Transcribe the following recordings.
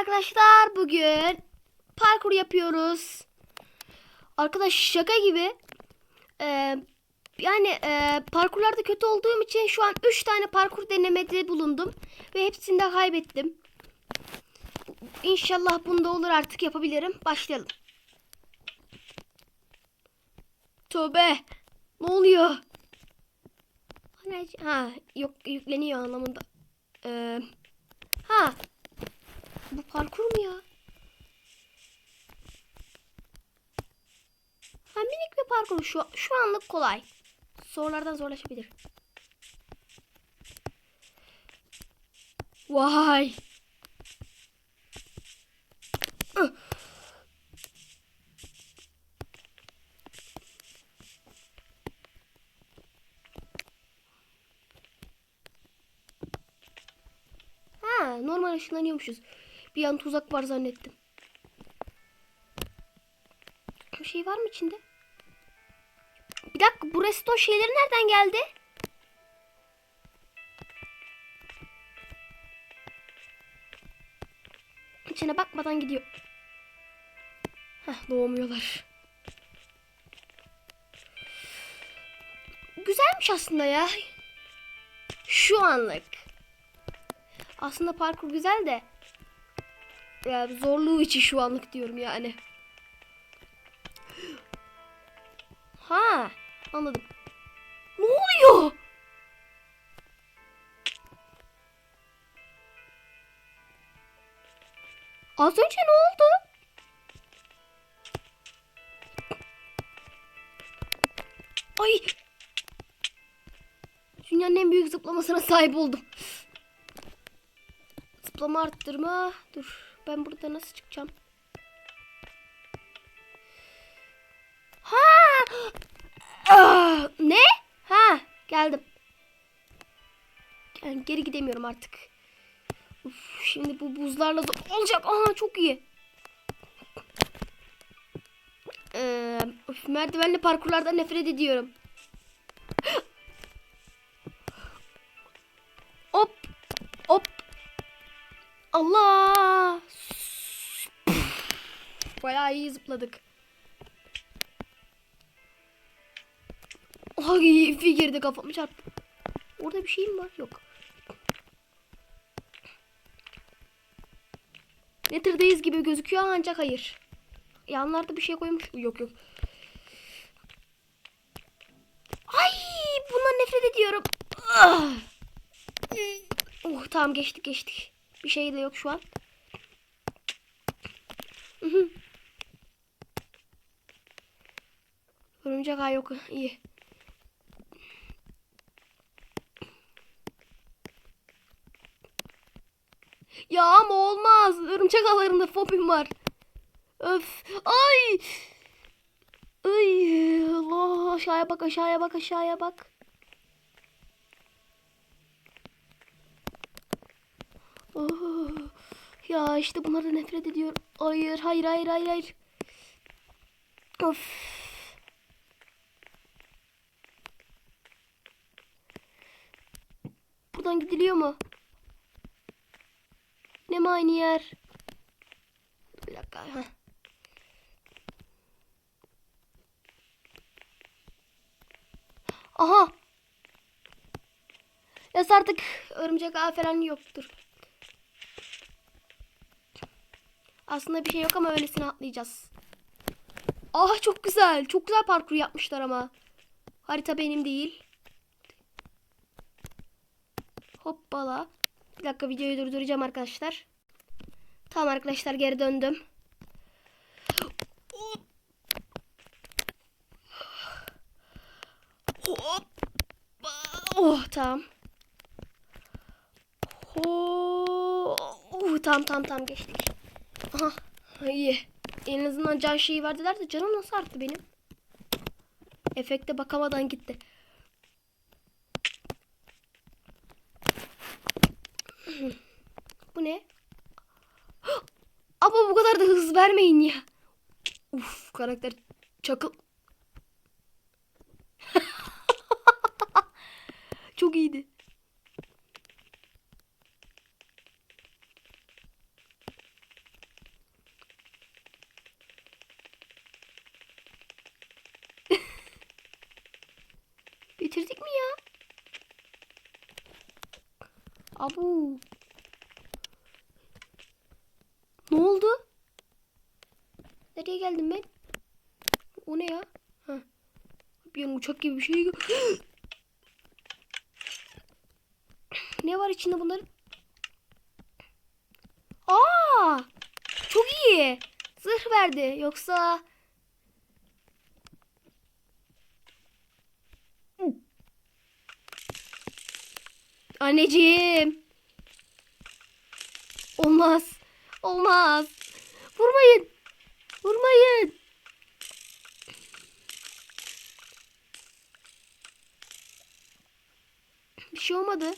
arkadaşlar. Bugün parkur yapıyoruz. Arkadaş şaka gibi. Ee, yani e, parkurlarda kötü olduğum için şu an 3 tane parkur denemede bulundum. Ve hepsinde kaybettim. İnşallah bunda olur artık yapabilirim. Başlayalım. Tövbe. Ne oluyor? Ha yok yükleniyor anlamında. Ee, ha bu parkur mu ya? Ha minik bir parkur şu şu anlık kolay. Sorulardan zorlaşabilir. Vay. Ha, normal ışınlanıyormuşuz. Bir an tuzak var zannettim. Bir şey var mı içinde? Bir dakika bu resto şeyleri nereden geldi? İçine bakmadan gidiyor. Heh, doğmuyorlar. Güzelmiş aslında ya. Şu anlık. Aslında parkur güzel de. Ya zorluğu için şu anlık diyorum yani. Ha, anladım. Ne oluyor? Az önce ne oldu? Ay. Dünyanın en büyük zıplamasına sahip oldum. Zıplama arttırma. Dur. Ben burada nasıl çıkacağım? Ha! Ah, ne? Ha, geldim. Yani geri gidemiyorum artık. Uf, şimdi bu buzlarla olacak. Aha çok iyi. Ee, of, merdivenli parkurlardan nefret ediyorum. Allah. Bayağı iyi zıpladık. Ay ipi girdi kafamı çarptı. Orada bir şey mi var? Yok. Nether'dayız gibi gözüküyor ancak hayır. Yanlarda bir şey koymuş. Yok yok. Ay bundan nefret ediyorum. Ah. Oh tamam geçtik geçtik. Bir şey de yok şu an. Örümcek ağ yok. İyi. Ya ama olmaz. Örümcek ağlarında fobim var. Öf. Ay. Ay. Allah aşağıya bak aşağıya bak aşağıya bak. Oh. Ya işte bunlardan nefret ediyorum. Hayır hayır hayır hayır hayır. Of. Buradan gidiliyor mu? Ne mi aynı yer? Bir dakika. Heh. Aha. Yaz artık örümcek ağ falan yoktur. Aslında bir şey yok ama öylesine atlayacağız. Ah çok güzel. Çok güzel parkur yapmışlar ama. Harita benim değil. Hoppala. Bir dakika videoyu durduracağım arkadaşlar. Tamam arkadaşlar geri döndüm. Hop. Oh tamam. Ho. Uh, tamam tamam tamam geçtik. Aha iyi. En azından can şeyi verdiler de canım nasıl arttı benim? Efekte bakamadan gitti. Bu ne? Ama bu kadar da hız vermeyin ya. Uf karakter çakıl. Çok iyiydi. Bitirdik mi ya? Abu. Ne oldu? Nereye geldim ben? O ne ya? Ha. Bir uçak gibi bir şey. ne var içinde bunların? Aa! Çok iyi. Zırh verdi. Yoksa Anneciğim. Olmaz. Olmaz. Vurmayın. Vurmayın. Bir şey olmadı.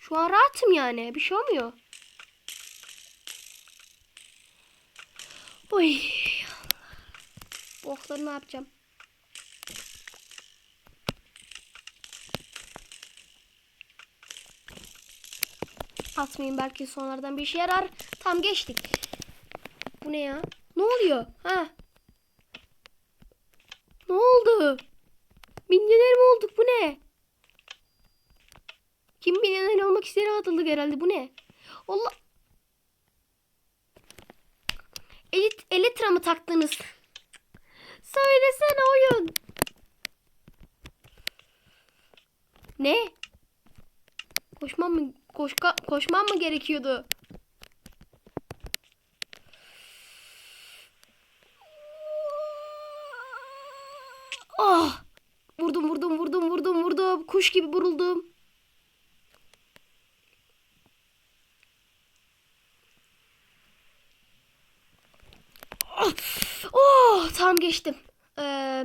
Şu an rahatım yani. Bir şey olmuyor. Oy. Bu okları ne yapacağım? Atmayın belki sonradan bir işe yarar. Tam geçtik. Bu ne ya? Ne oluyor? Ha? Ne oldu? Milyoner mi olduk? Bu ne? Kim milyoner olmak isteyene atıldık herhalde. Bu ne? Allah. Elit, elitra mı taktınız? Söylesene oyun. Ne? Koşmam mı koşka, koşmam mı gerekiyordu? Ah! Vurdum vurdum vurdum vurdum vurdum. Kuş gibi vuruldum. Ah! Oh, tam geçtim. Ee,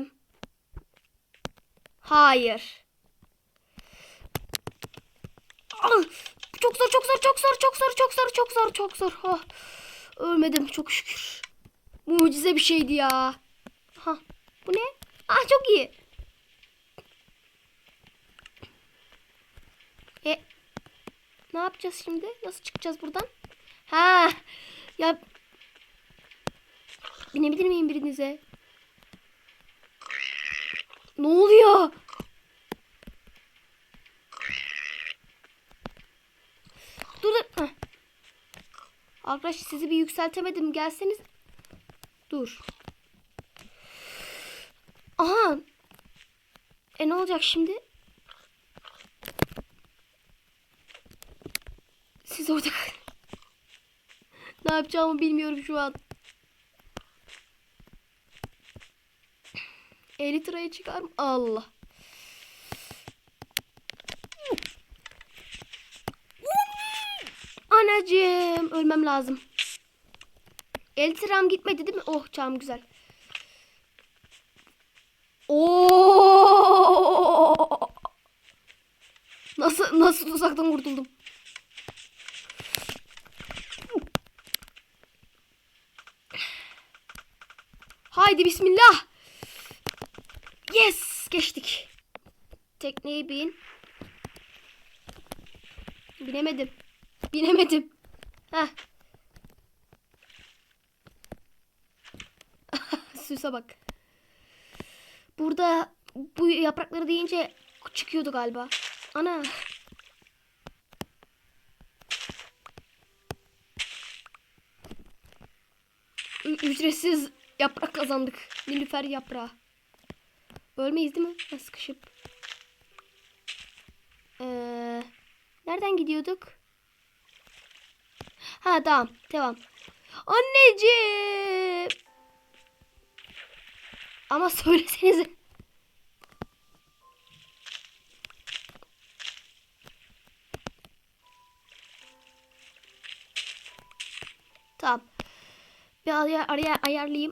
hayır. Ah! Çok zor, çok zor, çok zor, çok zor, çok zor, çok zor, çok zor. Oh. Ölmedim çok şükür. Mucize bir şeydi ya. Ha, bu ne? Ah çok iyi. E, ne yapacağız şimdi? Nasıl çıkacağız buradan? Ha, ya binebilir miyim birinize? Ne oluyor? Dur dur. Heh. Arkadaş sizi bir yükseltemedim. Gelseniz. Dur. Aha. E ne olacak şimdi? Siz orada. Ne yapacağımı bilmiyorum şu an. Elitra'yı çıkar mı? Allah. Anacığım ölmem lazım. Elitram gitmedi değil mi? Oh çam güzel. Oo! Nasıl nasıl tuzaktan kurtuldum? Haydi bismillah. Yes, geçtik. Tekneye bin. Binemedim. Binemedim. Heh. Süse bak. Burada bu yaprakları deyince çıkıyordu galiba. Ana. Ücretsiz yaprak kazandık. Nilüfer yaprağı. Ölmeyiz değil mi? Ha, sıkışıp. Ee, nereden gidiyorduk? Ha tamam. Devam. Anneciğim. Ama söylesenize. Tamam. Bir araya, araya ayarlayayım.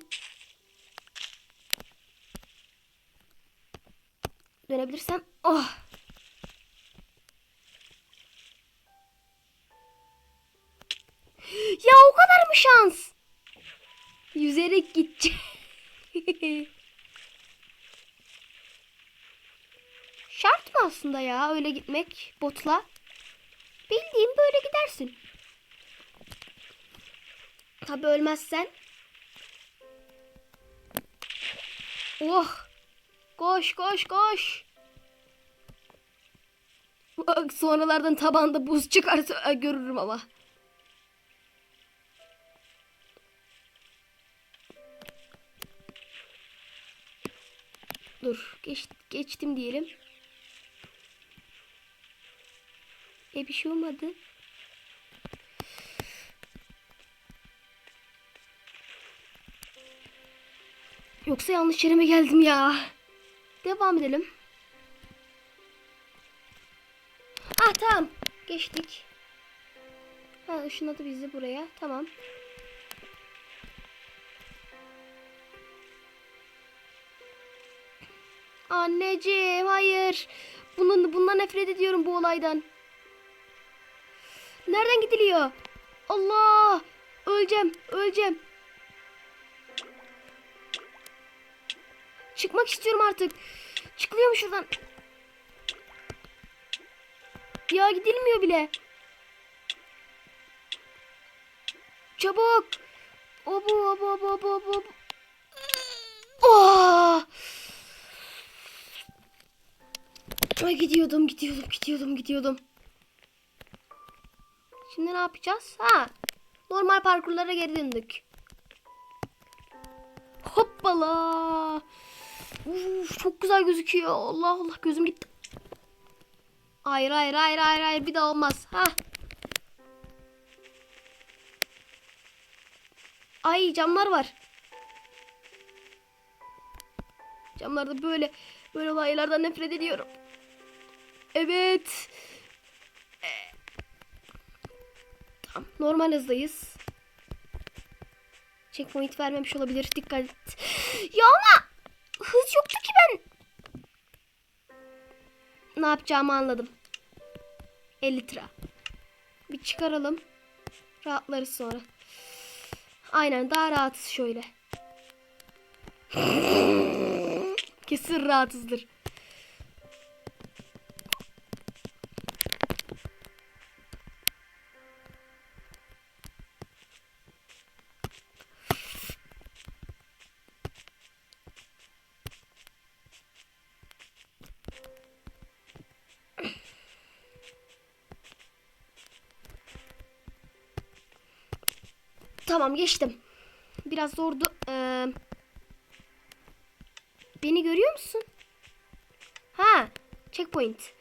Dönebilirsem. Oh. Ya o kadar mı şans? Yüzerek gideceğim. Şart mı aslında ya öyle gitmek botla? Bildiğin böyle gidersin. Tabi ölmezsen. Oh. Koş koş koş. Bak, Sonralardan tabanda buz çıkarsa görürüm ama. Dur geç, geçtim diyelim. E bir şey olmadı. Yoksa yanlış yere mi geldim ya? Devam edelim. Ah tamam. Geçtik. Ha ışınladı bizi buraya. Tamam. Anneciğim hayır. Bunun bundan nefret ediyorum bu olaydan. Nereden gidiliyor? Allah! Öleceğim, öleceğim. Çıkmak istiyorum artık. Çıkılıyor mu şuradan? Ya gidilmiyor bile. Çabuk. Obu obu obu obu obu. Oh! Ay gidiyordum gidiyordum gidiyordum gidiyordum. Şimdi ne yapacağız? Ha. Normal parkurlara geri döndük. Hoppala. Uf, çok güzel gözüküyor. Allah Allah gözüm gitti. Hayır hayır hayır hayır hayır bir daha olmaz. Ha. Ay camlar var. Camlarda böyle böyle olaylardan nefret ediyorum. Evet. Ee, Tamam normal hızdayız. Checkpoint vermemiş olabilir. Dikkat et. Ya ama hız yoktu ki ben. Ne yapacağımı anladım. 50 lira. Bir çıkaralım. Rahatlarız sonra. Aynen daha rahatız şöyle. Kesin rahatsızdır. Tamam geçtim. Biraz zordu. Ee, beni görüyor musun? Ha, checkpoint.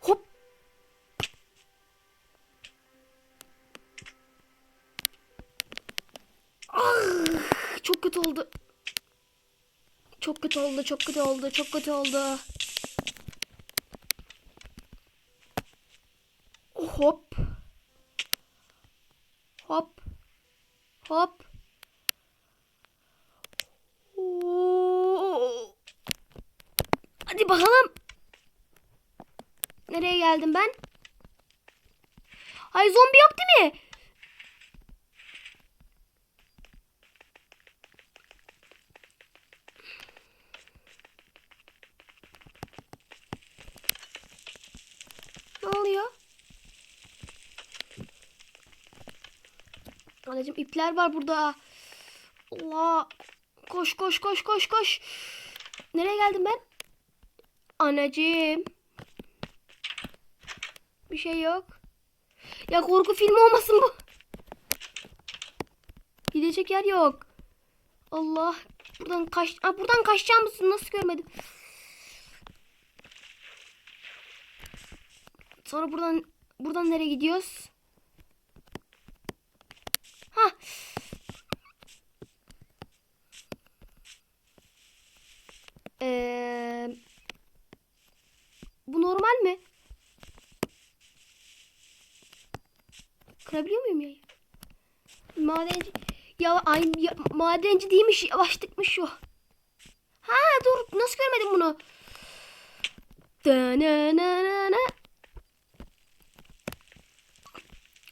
Hop. Ah, çok kötü oldu. Çok kötü oldu, çok kötü oldu, çok kötü oldu. Hop. Hop. Hop. Oo. Bakalım. Nereye geldim ben? Ay zombi yok değil mi? Ne oluyor? Anneciğim ipler var burada. Allah. Koş koş koş koş koş. Nereye geldim ben? Anneciğim. Bir şey yok. Ya korku filmi olmasın bu. Gidecek yer yok. Allah. Buradan kaç Aa, buradan kaçacağım mısın? Nasıl görmedim? Sonra buradan buradan nereye gidiyoruz? Ha. Ee, bu normal mi? Kırabiliyor muyum ya? Madenci ya ay ya, madenci değilmiş yavaşlıkmış o. Ha dur nasıl görmedim bunu?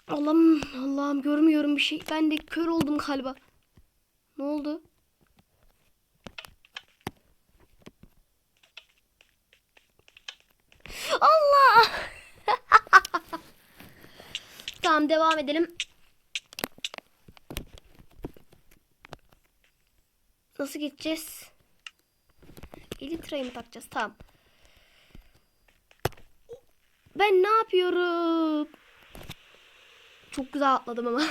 Allah'ım Allah'ım görmüyorum bir şey. Ben de kör oldum galiba. Ne oldu? Allah! tamam devam edelim. Nasıl gideceğiz? Elitra'yı mı takacağız? Tamam. Ben ne yapıyorum? Çok güzel atladım ama.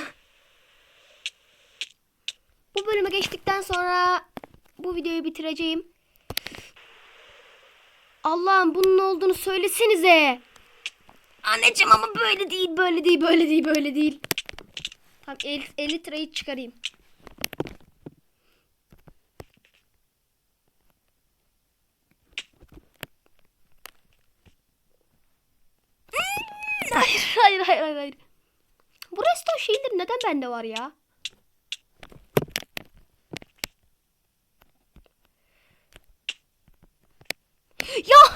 Bu bölüme geçtikten sonra bu videoyu bitireceğim. Allah'ım bunun olduğunu söylesenize. Anneciğim ama böyle değil, böyle değil, böyle değil, böyle değil. Tamam 50, 50 lirayı çıkarayım. Hayır, hayır, hayır, hayır, hayır. Bu resto şeyleri neden bende var ya? Ya!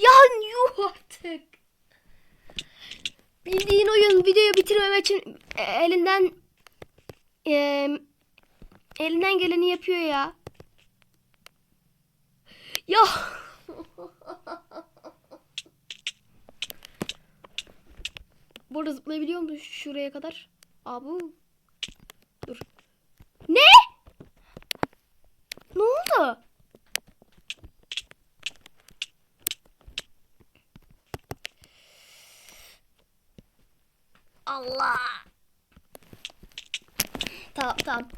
ya yuh artık. Bildiğin oyun videoyu bitirmem için e, elinden e, elinden geleni yapıyor ya. Ya. Burada zıplayabiliyor musun şuraya kadar? Abu. Dur. Ne? Ne oldu? Allah. Tamam tamam.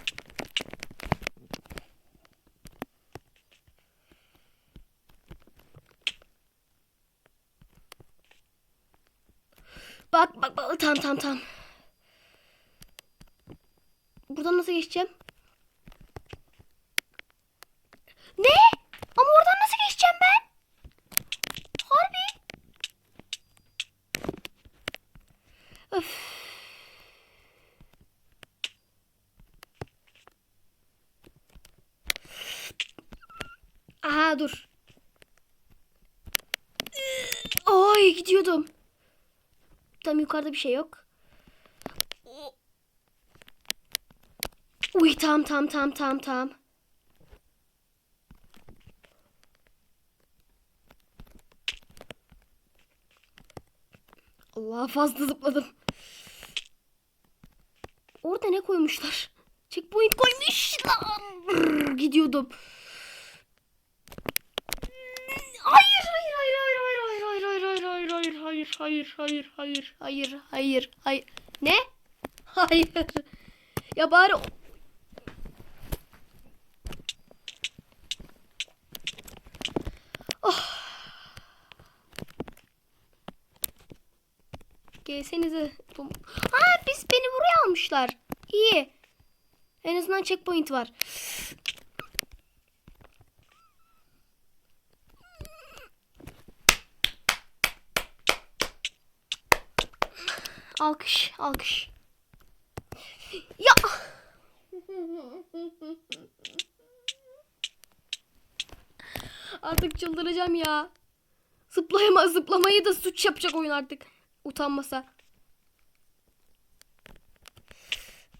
Bak bak bak tamam tamam tamam. Buradan nasıl geçeceğim? Ne? Ama oradan nasıl geçeceğim ben? Harbi. Öf. Aha dur. Ay gidiyordum. Tam yukarıda bir şey yok. Uy tam tam tam tam tam. Allah fazla zıpladım. Orada ne koymuşlar? Checkpoint. Brrr, Gidiyordum. hayır, hayır, hayır, hayır, hayır, hayır, hayır. Ne? Hayır. Ya bari... Oh. Gelsenize. Ha biz beni buraya almışlar. İyi. En azından checkpoint var. Alkış, alkış. Ya. Artık çıldıracağım ya. Zıplayama, zıplamayı da suç yapacak oyun artık. Utanmasa.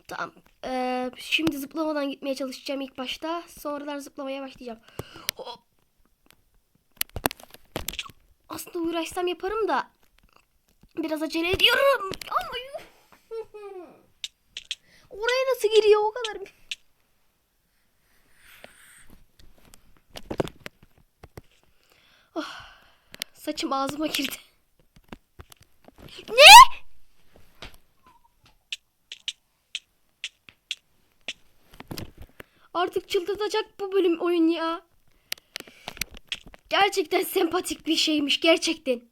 Tamam. Ee, şimdi zıplamadan gitmeye çalışacağım ilk başta. Sonradan zıplamaya başlayacağım. Hop. Aslında uğraşsam yaparım da biraz acele ediyorum. Ama. Oraya nasıl giriyor o kadar? Oh, saçım ağzıma girdi. Ne? Artık çıldırtacak bu bölüm oyun ya. Gerçekten sempatik bir şeymiş gerçekten.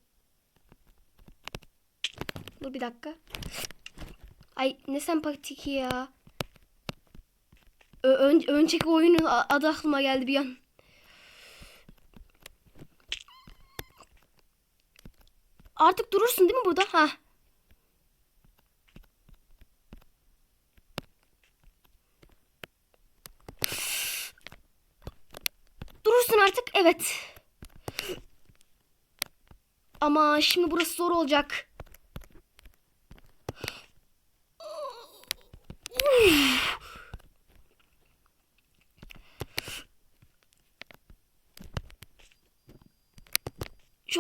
Dur bir dakika. Ay ne sempatik ya. Ö ön önceki oyunun adı aklıma geldi bir an. Artık durursun değil mi burada? Ha. Durursun artık. Evet. Ama şimdi burası zor olacak.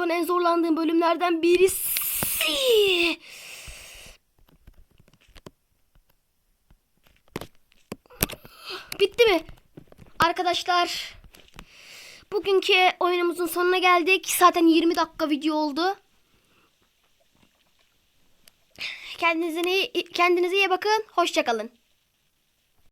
an en zorlandığım bölümlerden birisi. Bitti mi? Arkadaşlar bugünkü oyunumuzun sonuna geldik. Zaten 20 dakika video oldu. Kendinize iyi, kendinize iyi bakın. Hoşçakalın.